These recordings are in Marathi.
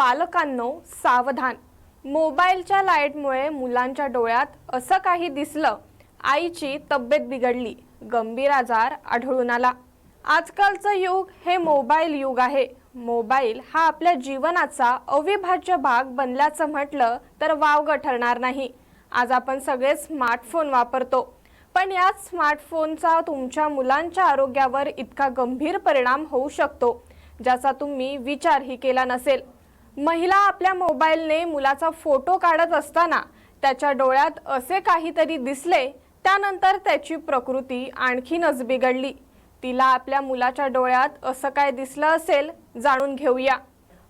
पालकांनो सावधान. मोबाईलच्या लाईटमुळे मुलांच्या डोळ्यात असं काही दिसलं आईची तब्येत बिघडली गंभीर आजार आढळून आला. आजकालचं युग हे मोबाईल युग आहे. मोबाईल हा आपल्या जीवनाचा अविभाज्य भाग बनल्याचं म्हटलं तर वावगं ठरणार नाही. आज आपण सगळे स्मार्टफोन वापरतो. पण याच स्मार्टफोनचा तुमच्या मुलांच्या आरोग्यावर इतका गंभीर परिणाम होऊ शकतो ज्याचा तुम्ही विचारही केला नसेल. महिला आपल्या मोबाईलने मुलाचा फोटो काढत असताना त्याच्या डोळ्यात असे काहीतरी दिसले त्यानंतर त्याची प्रकृती आणखीनच बिघडली. तिला आपल्या मुलाच्या डोळ्यात असं काय दिसलं असेल जाणून घेऊया.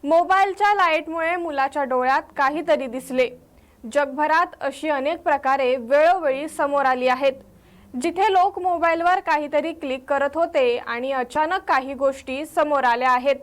मोबाईलच्या लाईटमुळे मुलाच्या डोळ्यात काहीतरी दिसले. जगभरात अशी अनेक प्रकारे वेळोवेळी समोर आली आहेत. जिथे लोक मोबाईलवर काहीतरी क्लिक करत होते आणि अचानक काही गोष्टी समोर आल्या आहेत.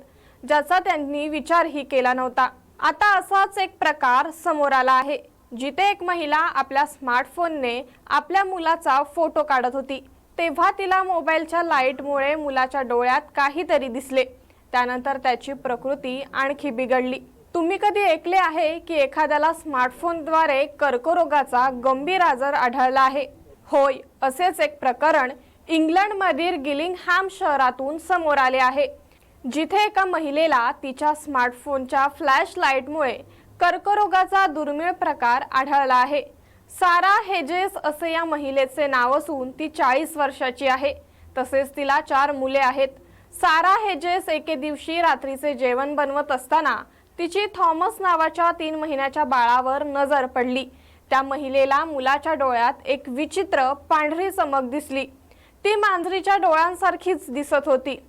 ज्याचा त्यांनी विचारही केला नव्हता. आता असाच एक प्रकार समोर आला आहे. जिथे एक महिला आपल्या स्मार्टफोनने आपल्या मुलाचा फोटो काढत होती. तेव्हा तिला मोबाईलच्या लाईटमुळे मुलाच्या डोळ्यात काहीतरी दिसले. त्यानंतर त्याची प्रकृती आणखी बिघडली. तुम्ही कधी ऐकले आहे की एखाद्याला स्मार्टफोनद्वारे कर्करोगाचा गंभीर आजार आढळला आहे? होय असेच एक प्रकरण इंग्लंडमधील गिलिंगहॅम शहरातून समोर आले आहे. जिथे एका महिलेला तिच्या स्मार्टफोनच्या फ्लॅश लाईटमुळे कर्करोगाचा दुर्मिळ प्रकार आढळला आहे. सारा हेजेस असे या महिलेचे नाव असून ती चाळीस वर्षाची आहे. तसेच तिला चार मुले आहेत. सारा हेजेस एके दिवशी रात्रीचे जेवण बनवत असताना तिची थॉमस नावाच्या तीन महिन्याच्या बाळावर नजर पडली. त्या महिलेला मुलाच्या डोळ्यात एक विचित्र पांढरी चमक दिसली. ती मांजरीच्या डोळ्यांसारखीच दिसत होती.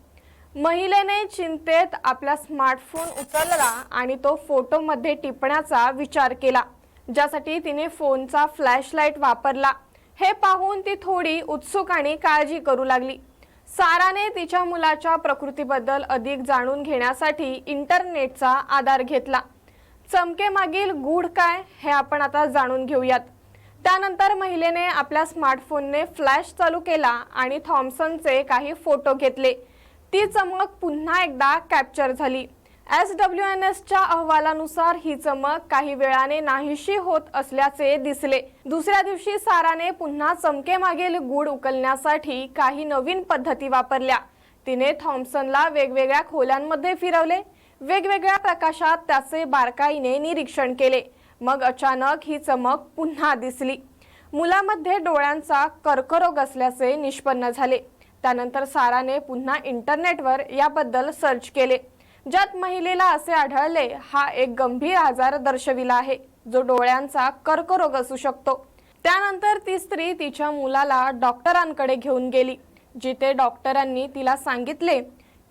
महिलेने चिंतेत आपला स्मार्टफोन उचलला आणि तो फोटोमध्ये टिपण्याचा विचार केला ज्यासाठी तिने फोनचा फ्लॅशलाईट वापरला. हे पाहून ती थोडी उत्सुक आणि काळजी करू लागली. साराने तिच्या मुलाच्या प्रकृतीबद्दल अधिक जाणून घेण्यासाठी इंटरनेटचा आधार घेतला. चमकेमागील गूढ काय हे आपण आता जाणून घेऊयात. त्यानंतर महिलेने आपल्या स्मार्टफोनने फ्लॅश चालू केला आणि थॉम्सनचे काही फोटो घेतले. ती चमक पुन्हा एकदा कॅप्चर झाली. एस डब्ल्यू एन एसच्या अहवालानुसार ही चमक काही वेळाने नाहीशी होत असल्याचे दिसले. दुसऱ्या दिवशी साराने पुन्हा चमकेमागील गूढ उकलण्यासाठी काही नवीन पद्धती वापरल्या. तिने थॉम्सनला वेगवेगळ्या खोल्यांमध्ये फिरवले. वेगवेगळ्या प्रकाशात त्याचे बारकाईने निरीक्षण केले. मग अचानक ही चमक पुन्हा दिसली. मुलामध्ये डोळ्यांचा कर्करोग असल्याचे निष्पन्न झाले. त्यानंतर साराने पुन्हा इंटरनेटवर याबद्दल सर्च केले. ज्यात महिलेला असे आढळले हा एक गंभीर आजार दर्शविला आहे जो डोळ्यांचा कर्करोग असू शकतो. त्यानंतर ती स्त्री तिच्या मुलाला डॉक्टरांकडे घेऊन गेली जिथे डॉक्टरांनी तिला सांगितले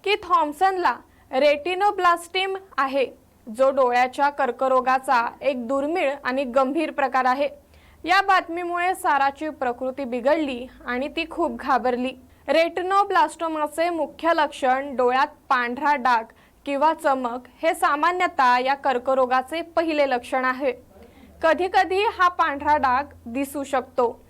की थॉम्सनला रेटिनोब्लास्टिम आहे जो डोळ्याच्या कर्करोगाचा एक दुर्मिळ आणि गंभीर प्रकार आहे. या बातमीमुळे साराची प्रकृती बिघडली आणि ती खूप घाबरली. रेटिनोब्लास्टोमाचे मुख्य लक्षण डोळ्यात पांढरा डाग किंवा चमक हे सामान्यतः या कर्करोगाचे पहिले लक्षण आहे. कधीकधी हा पांढरा डाग दिसू शकतो.